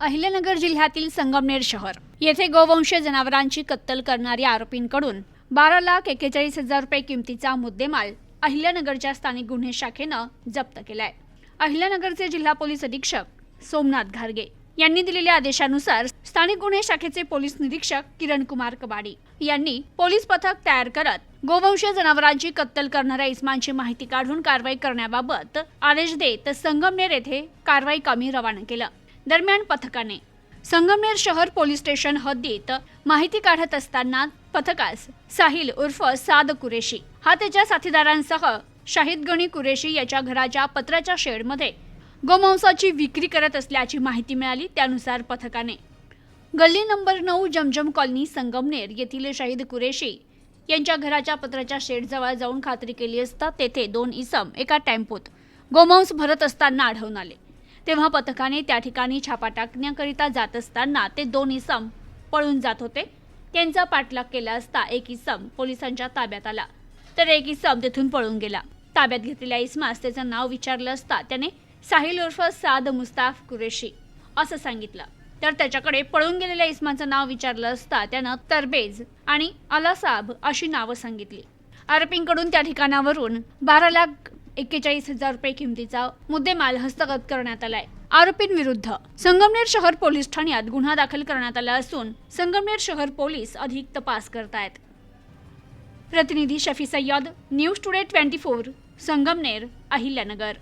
अहिल्यानगर जिल्ह्यातील संगमनेर शहर. येथे गोवंश जनावरांची कत्तल करणाऱ्या आरोपींकडून बारा लाख एक्केचाळीस हजार रुपये किमतीचा मुद्देमाल अहिल्यानगरच्या स्थानिक गुन्हे शाखेनं जप्त केलाय. अहिल्यानगरचे जिल्हा पोलीस अधीक्षक सोमनाथ घारगे यांनी दिलेल्या आदेशानुसार स्थानिक गुन्हे शाखेचे पोलीस निरीक्षक किरण कुमार कबाडी यांनी पोलीस पथक तयार करत गोवंश जनावरांची कत्तल करणाऱ्या इस्मांची माहिती काढून कारवाई करण्याबाबत आदेश देत संगमनेर येथे कारवाई कामी रवाना केलं. दरम्यान पथकाने संगमनेर शहर पोलीस स्टेशन हद्दीत माहिती काढत असताना पथकास साहिल उर्फ साद कुरेशी हा त्याच्या साथीदारांसह शाहिद गणी कुरेशी याच्या घराच्या पत्राच्या शेडमध्ये गोमांसाची विक्री करत असल्याची माहिती मिळाली. त्यानुसार पथकाने गल्ली नंबर नऊ जमजम कॉलनी संगमनेर येथील शाहिद कुरेशी यांच्या घराच्या पत्राच्या शेडजवळ जाऊन खात्री केली असता तेथे दोन इसम एका टेम्पोत गोमांस भरत असताना आढळून आले. तेव्हा पथकाने त्या ठिकाणी छापा टाकण्याकरिता जात असताना ते दोन इसम पळून जात होते. त्यांचा पाठलाग केला असता एक इसम पोलिसांच्या ताब्यात आला. तर एक इसम तिथून पळून गेला. ताब्यात घेतलेल्या इसमास त्याचं नाव विचारलं असता त्याने साहिल उर्फ साद मुस्ताफ कुरेशी असं सांगितलं. तर त्याच्याकडे पळून गेलेल्या इस्माचं नाव विचारलं असता त्यानं तरबेज आणि अलासाब अशी नावं सांगितली. आरोपींकडून त्या ठिकाणावरून बारा लाख एक्केचाळीस हजार रुपये किमतीचा मुद्देमाल हस्तगत करण्यात आलाय. आरोपींविरुद्ध संगमनेर शहर पोलीस ठाण्यात गुन्हा दाखल करण्यात आला असून संगमनेर शहर पोलीस अधिक तपास करतायत. प्रतिनिधी Shafi Sayyad news today twenty four Sangamner Ahilyanagar.